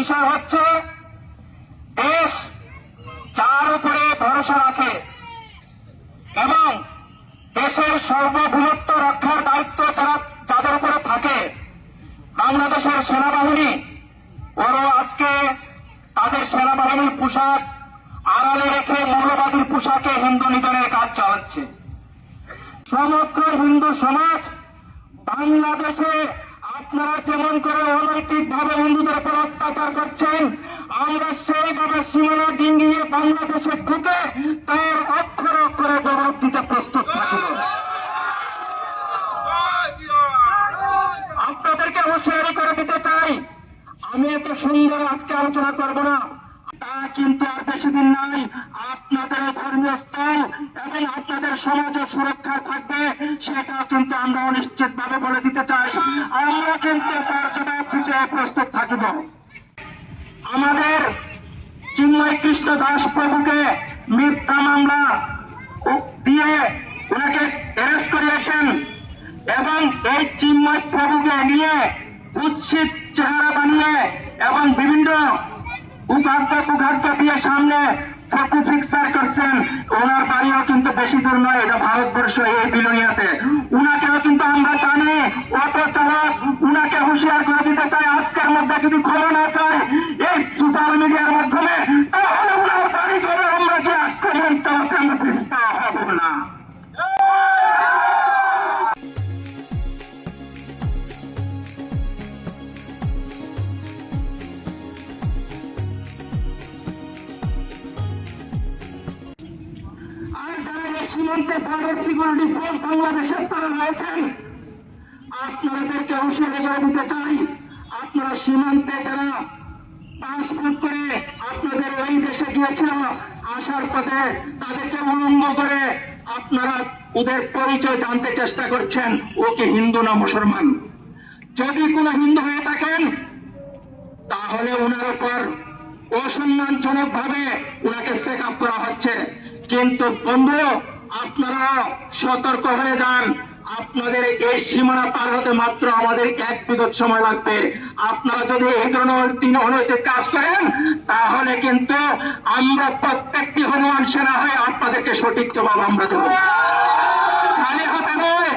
বিষয় হচ্ছে, দেশ চার উপরে ভরসা রাখে এবং দেশের সর্ববৃহত্ব রক্ষার দায়িত্ব তারা যাদের উপরে থাকে, বাংলাদেশের সেনাবাহিনী। ওরও আজকে তাদের সেনাবাহিনীর পোশাক আড়ালে রেখে মৌলবাদীর পোশাকে হিন্দু নিধনের কাজ চালাচ্ছে। সমগ্র হিন্দু সমাজ বাংলাদেশে আপনারা কেমন করে অনৈতিক ভাবে হিন্দুদের উপর অত্যাচার করছেন? আমরা সেইভাবে সীমানা ডিঙ্গিয়ে বাংলাদেশে ঢুকে তার অক্ষর অক্ষরে জবাব দিতে প্রস্তুত থাকব আপনাদেরকে হুঁশিয়ারি করে দিতে চাই। আমি এত সুন্দর আজকে আলোচনা করব না। তা কিন্তু আর বেশি দিন নাই আপনাদের ধর্মীয় স্থল এবং আপনাদের সমাজের সুরক্ষা থাকবে সেটা কিন্তু আমরা অনিশ্চিত ভাবে বলে দিতে চাই। আমরা কিন্তু তার জবাব দিতে প্রস্তুত থাকিব। আমাদের চিন্ময় কৃষ্ণ দাস প্রভুকে মিথ্যা মামলা দিয়ে ওনাকে অ্যারেস্ট করিয়েছেন এবং এই চিন্ময় প্রভুকে নিয়ে উচ্ছিত চেহারা বানিয়ে এবং বিভিন্ন সামনে করছেন ওনার কিন্তু বেশি দূর নয় ভারতবর্ষ এই উনাকেও কিন্তু আমরা উনাকে হুঁশিয়ার দিতে চাই। আজকের মধ্যে যদি ক্ষমা না সীমান্তে বর্ডার সিকিউরিটি ফোর্স বাংলাদেশের তারা রয়েছেন আপনাদেরকে হুঁশিয়ারি করে দিতে চাই। আপনারা সীমান্তে যারা পাসপোর্ট করে আপনাদের ওই দেশে গিয়েছিল, আসার পথে তাদেরকে উলঙ্গ করে আপনারা ওদের পরিচয় জানতে চেষ্টা করছেন। ও হিন্দু না মুসলমান? যদি কোনো হিন্দু হয়ে থাকেন, তাহলে ওনার উপর অসম্মানজনক ভাবে ওনাকে চেক আপ করা হচ্ছে। কিন্তু বন্ধু আপনারা সতর্ক হয়ে যান। আপনাদের এই সীমানা পার হতে মাত্র আমাদের এক বিগত সময় লাগবে। আপনারা যদি এই ধরনের তিন অনৈতিক কাজ করেন, তাহলে কিন্তু আমরা প্রত্যেকটি হনুমান সেনা হয়ে আপনাদেরকে সঠিক জবাব আমরা দেবো। খালি হাতে নয়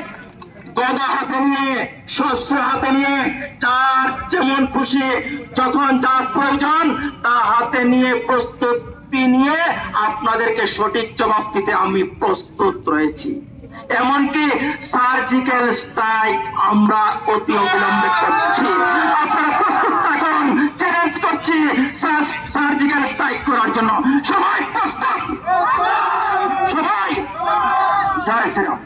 গদা হাতে নিয়ে, শস্য হাতে নিয়ে, যার যেমন খুশি যখন যার প্রয়োজন, তা হাতে নিয়ে প্রস্তুতি নিয়ে আপনাদেরকে সঠিক জবাব দিতে আমি প্রস্তুত রয়েছি। এমনকি সার্জিক্যাল স্ট্রাইক আমরা অতি অবিলম্বে করছি। আপনারা প্রস্তুত থাকুন চ্যালেঞ্জ করছি সার্জিক্যাল স্ট্রাইক করার জন্য। সবাই প্রস্তুত! সবাই! জয় শ্রীরাম।